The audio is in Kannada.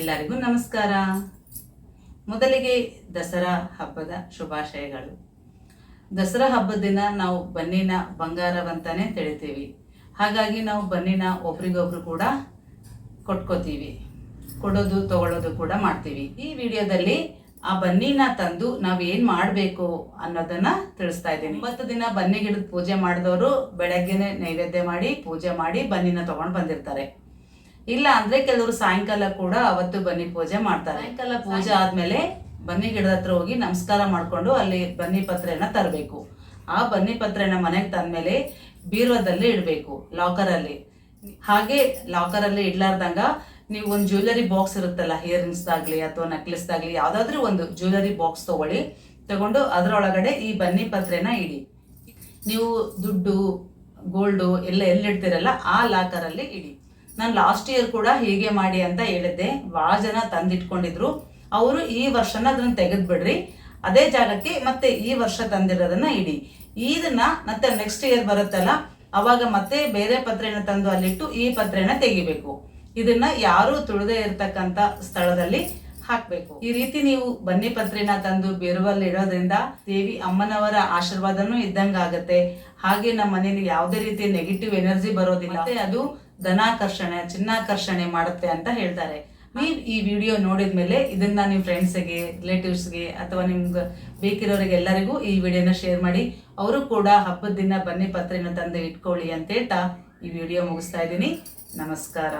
ಎಲ್ಲರಿಗೂ ನಮಸ್ಕಾರ. ಮೊದಲಿಗೆ ದಸರಾ ಹಬ್ಬದ ಶುಭಾಶಯಗಳು. ದಸರಾ ಹಬ್ಬದ ದಿನ ನಾವು ಬನ್ನಿನ ಬಂಗಾರವಂತಾನೆ ತಿಳಿತೀವಿ. ಹಾಗಾಗಿ ನಾವು ಬನ್ನಿನ ಒಬ್ರಿಗೊಬ್ರು ಕೂಡ ಕೊಟ್ಕೋತೀವಿ. ಕೊಡೋದು, ತಗೊಳ್ಳೋದು ಕೂಡ ಮಾಡ್ತೀವಿ. ಈ ವಿಡಿಯೋದಲ್ಲಿ ಆ ಬನ್ನಿನ ತಂದು ನಾವು ಏನು ಮಾಡಬೇಕು ಅನ್ನೋದನ್ನ ತಿಳಿಸ್ತಾ ಇದ್ದೀನಿ. ಒಂಬತ್ತು ದಿನ ಬನ್ನಿ ಗಿಡದ ಪೂಜೆ ಮಾಡಿದವರು ಬೆಳಗ್ಗೆನೆ ನೈವೇದ್ಯ ಮಾಡಿ, ಪೂಜೆ ಮಾಡಿ ಬನ್ನಿನ ತಗೊಂಡ್ ಬಂದಿರ್ತಾರೆ. ಇಲ್ಲ ಅಂದ್ರೆ ಕೆಲವರು ಸಾಯಂಕಾಲ ಕೂಡ ಅವತ್ತು ಬನ್ನಿ ಪೂಜೆ ಮಾಡ್ತಾರೆ. ಸಾಯಂಕಾಲ ಪೂಜೆ ಆದ್ಮೇಲೆ ಬನ್ನಿ ಗಿಡದ ಹತ್ರ ಹೋಗಿ ನಮಸ್ಕಾರ ಮಾಡ್ಕೊಂಡು ಅಲ್ಲಿ ಬನ್ನಿ ಪತ್ರೆನ ತರಬೇಕು. ಆ ಬನ್ನಿ ಪತ್ರೆನ ಮನೆಗೆ ತಂದ್ಮೇಲೆ ಬೀರೋದಲ್ಲಿ ಇಡಬೇಕು ಲಾಕರಲ್ಲಿ. ಹಾಗೆ ಲಾಕರಲ್ಲಿ ಇಡ್ಲಾರ್ದಂಗ ನೀವು ಒಂದು ಜ್ಯುವೆಲರಿ ಬಾಕ್ಸ್ ಇರುತ್ತಲ್ಲ ಇಯರಿಂಗ್ಸ್ದಾಗ್ಲಿ ಅಥವಾ ನೆಕ್ಲೆಸ್ದಾಗ್ಲಿ ಯಾವುದಾದ್ರೂ ಒಂದು ಜ್ಯುವೆಲರಿ ಬಾಕ್ಸ್ ತಗೊಳ್ಳಿ ತಗೊಂಡು ಅದರೊಳಗಡೆ ಈ ಬನ್ನಿ ಪತ್ರೆನ ಇಡಿ. ನೀವು ದುಡ್ಡು ಗೋಲ್ಡು ಎಲ್ಲ ಎಲ್ಲಿಡ್ತೀರಲ್ಲ ಆ ಲಾಕರಲ್ಲಿ ಇಡಿ. ನಾನು ಲಾಸ್ಟ್ ಇಯರ್ ಕೂಡ ಹೀಗೆ ಮಾಡಿ ಅಂತ ಹೇಳಿದ್ದೆ. ಭಾಳ ಜನ ತಂದಿಟ್ಕೊಂಡಿದ್ರು. ಅವರು ಈ ವರ್ಷನ ಅದನ್ನ ತೆಗೆದು ಬಿಡ್ರಿ ಅದೇ ಜಾಗಕ್ಕೆ ಮತ್ತೆ ಈ ವರ್ಷ ತಂದಿರೋದನ್ನ ಇಡಿ. ಇದನ್ನ ಮತ್ತೆ ನೆಕ್ಸ್ಟ್ ಇಯರ್ ಬರುತ್ತಲ್ಲ, ಅವಾಗ ಮತ್ತೆ ಬೇರೆ ಪತ್ರೆನ ತಂದು ಅಲ್ಲಿಟ್ಟು ಈ ಪತ್ರೆನ ತೆಗಿಬೇಕು. ಇದನ್ನ ಯಾರು ತುಳಿದೇ ಇರತಕ್ಕಂತ ಸ್ಥಳದಲ್ಲಿ ಹಾಕ್ಬೇಕು. ಈ ರೀತಿ ನೀವು ಬನ್ನಿ ಪತ್ರೆನ ತಂದು ಬೇರುವಲ್ಲಿ ಇಡೋದ್ರಿಂದ ದೇವಿ ಅಮ್ಮನವರ ಆಶೀರ್ವಾದನೂ ಇದ್ದಂಗ ಆಗತ್ತೆ ಹಾಗೆ ನಮ್ಮ ಮನೇಲಿ ಯಾವುದೇ ರೀತಿ ನೆಗೆಟಿವ್ ಎನರ್ಜಿ ಬರೋದಿಲ್ಲ. ಅದು ಧನಾಕರ್ಷಣೆ, ಚಿನ್ನಾಕರ್ಷಣೆ ಮಾಡುತ್ತೆ ಅಂತ ಹೇಳ್ತಾರೆ. ನೀವು ಈ ವಿಡಿಯೋ ನೋಡಿದ್ಮೇಲೆ ಇದನ್ನ ನಿಮ್ಮ ಫ್ರೆಂಡ್ಸ್ಗೆ ರಿಲೇಟಿವ್ಸ್ಗೆ ಅಥವಾ ನಿಮ್ಗೆ ಬೇಕಿರೋರಿಗೆ ಎಲ್ಲರಿಗೂ ಈ ವಿಡಿಯೋನ ಶೇರ್ ಮಾಡಿ. ಅವರು ಕೂಡ ಹಬ್ಬದ ದಿನ ಬನ್ನಿ ಪತ್ರಿನ ತಂದು ಇಟ್ಕೊಳ್ಳಿ ಅಂತ ಹೇಳ್ತಾ ಈ ವಿಡಿಯೋ ಮುಗಿಸ್ತಾ ಇದ್ದೀನಿ. ನಮಸ್ಕಾರ.